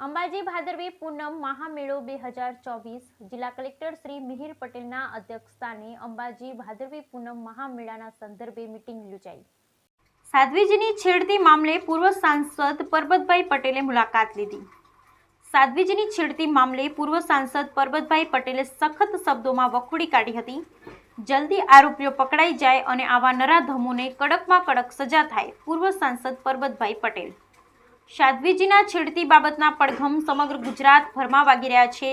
અંબાજી ભાદરવી પૂનમ મહામેળો બે હજાર ચોવીસ જિલ્લા કલેક્ટર શ્રી મિહિર પટેલના અધ્યક્ષસ્થાને અંબાજી ભાદરવી પૂનમ મહામેળાના સંદર્ભે મિટિંગ યોજાઈ. સાધ્વીજીની છેડતી મામલે પૂર્વ સાંસદ પરબતભાઈ પટેલે મુલાકાત લીધી. સાધ્વીજીની છેડતી મામલે પૂર્વ સાંસદ પરબતભાઈ પટેલે સખત શબ્દોમાં વખોડી કાઢી હતી. જલ્દી આરોપીઓ પકડાઈ જાય અને આવા નરાધમોને કડકમાં કડક સજા થાય, પૂર્વ સાંસદ પરબતભાઈ પટેલ સાધ્વીજીના છેડતી બાબતના પડઘમ સમગ્ર ગુજરાતભરમાં વાગી રહ્યા છે.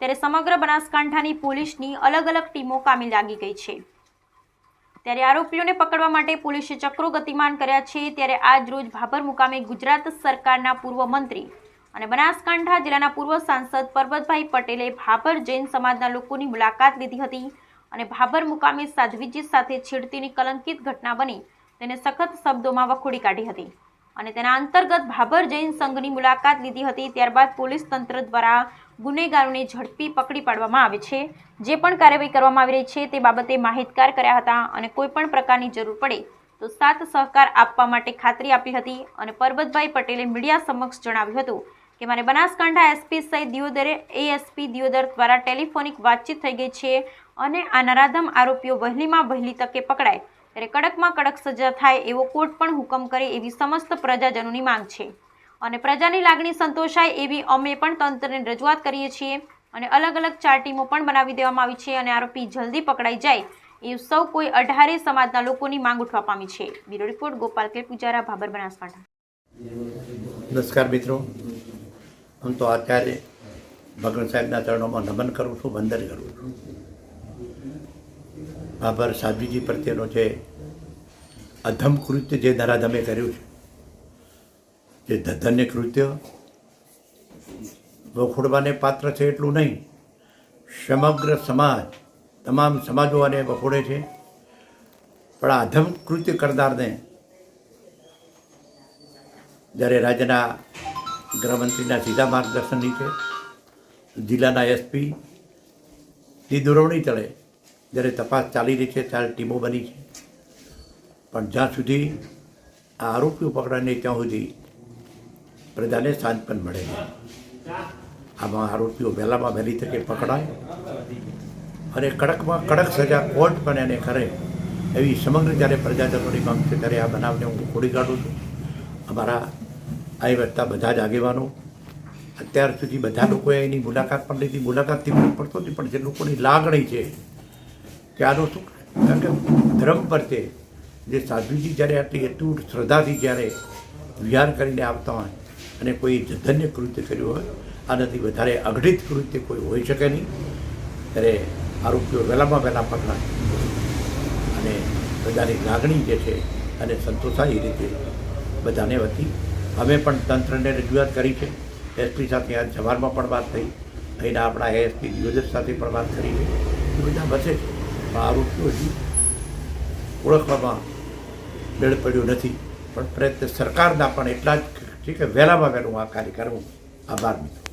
ત્યારે સમગ્ર બનાસકાંઠાની પોલીસની અલગ અલગ ટીમો કામે લાગી ગઈ છે. ત્યારે આરોપીઓને પકડવા માટે પોલીસે ચક્રો ગતિમાન કર્યા છે. ત્યારે આજ રોજ ભાભર મુકામે ગુજરાત સરકારના પૂર્વ મંત્રી અને બનાસકાંઠા જિલ્લાના પૂર્વ સાંસદ પરબતભાઈ પટેલે ભાભર જૈન સમાજના લોકોની મુલાકાત લીધી હતી અને ભાભર મુકામે સાધ્વીજી સાથે છેડતીની કલંકિત ઘટના બની તેને સખત શબ્દોમાં વખોડી કાઢી હતી. અને તેના અંતર્ગત ભાભર જૈન સંઘની મુલાકાત લીધી હતી, ત્યારબાદ પોલીસ તંત્ર દ્વારા ગુનેગારોને ઝડપી પકડી પાડવામાં આવે છે. જે પણ કાર્યવાહી કરવામાં આવી રહી છે તે બાબતે માહિતગાર કર્યા હતા અને કોઈ પણ પ્રકારની જરૂર પડે તો સાથ સહકાર આપવા માટે ખાતરી આપી હતી અને પરબતભાઈ પટેલે મીડિયા સમક્ષ જણાવ્યું હતું કે મારે બનાસકાંઠા એસપી સહિત દિયોદરે એએસપી દિયોદર દ્વારા ટેલિફોનિક વાતચીત થઈ ગઈ છે અને આ નરાધમ આરોપીઓ વહેલીમાં વહેલી તકે પકડાય. ત્યારે કડકમાં કડક સજા થાય એવો કોર્ટ પણ હુકમ કરે એવી સમસ્ત પ્રજાજનોની માંગ છે. અને પ્રજાની લાગણી સંતોષાય એવી અમે પણ તંત્રને રજૂઆત કરીએ છીએ અને અલગ અલગ ચાર ટીમો પણ બનાવી દેવામાં આવી છે અને આરોપી જલ્દી પકડાઈ જાય એ સૌ કોઈ અઢારે સમાજના લોકોની માંગ ઉઠવા પામી છે. બ્યુરો રિપોર્ટ, ગોપાલ કે પૂજારા ભાબર બનાસકાંઠા. નમસ્કાર મિત્રો. હું તો આચાર્ય ભગવાન સાહેબના ચરણોમાં નમન કરું છું, વંદન કરું છું. બાબર સાધ્વીજી પ્રત્યેનો જે અધમ કૃત્ય જે નરાધમે કર્યું છે, જે ધધન્ય કૃત્ય વખોડવાને પાત્ર છે એટલું નહીં, સમગ્ર સમાજ, તમામ સમાજો આને વખોડે છે. પણ અધમ કૃત્ય કરનારને જ્યારે રાજ્યના ગૃહમંત્રીના સીધા માર્ગદર્શન નીચે, જિલ્લાના એસપી ની દોરવણી તળે જ્યારે તપાસ ચાલી રહી છે, ત્યારે ટીમો બની છે. પણ જ્યાં સુધી આ આરોપીઓ પકડાય નહીં, ત્યાં સુધી પ્રજાને શાંત પણ મળે નહીં. આમાં આરોપીઓ વહેલામાં વહેલી તકે પકડાય અને કડકમાં કડક સજા કોર્ટ પણ એને કરે એવી સમગ્ર જ્યારે પ્રજાજનોની માંગ છે, ત્યારે આ બનાવને હું ખોડી કાઢું છું. અમારા આવી વધતા બધા જ આગેવાનો, અત્યાર સુધી બધા લોકોએ એની મુલાકાત પણ લીધી. મુલાકાતથી પણ પડતો નથી, પણ જે લોકોની લાગણી છે કે આનું શું કારણ કે ધર્મ પ્રત્યે જે સાધુજી જ્યારે આટલી એટલું શ્રદ્ધાથી જ્યારે વિહાર કરીને આવતા હોય અને કોઈ જધન્ય કૃત્ય કર્યું હોય, આનાથી વધારે અઘટિત કૃત્ય કોઈ હોઈ શકે નહીં. ત્યારે આરોપીઓ વહેલામાં વહેલા પકડાય અને બધાની લાગણી જે છે અને સંતોષાય એ રીતે બધાને વતી. અમે પણ તંત્રને રજૂઆત કરી છે. એસપી સાથે આજ સવારમાં પણ વાત થઈ. અહીંના આપણા એસપી દિયોદર સાથે પણ વાત કરી છે. એ બધા બસે છે. પણ આરોપીઓ હજી ઓળખવામાં મેળ પડ્યો નથી. પણ પ્રયત્ન સરકારના પણ એટલા જ છે કે વહેલામાં વહેલું આ કાર્ય આભાર મિત્રો.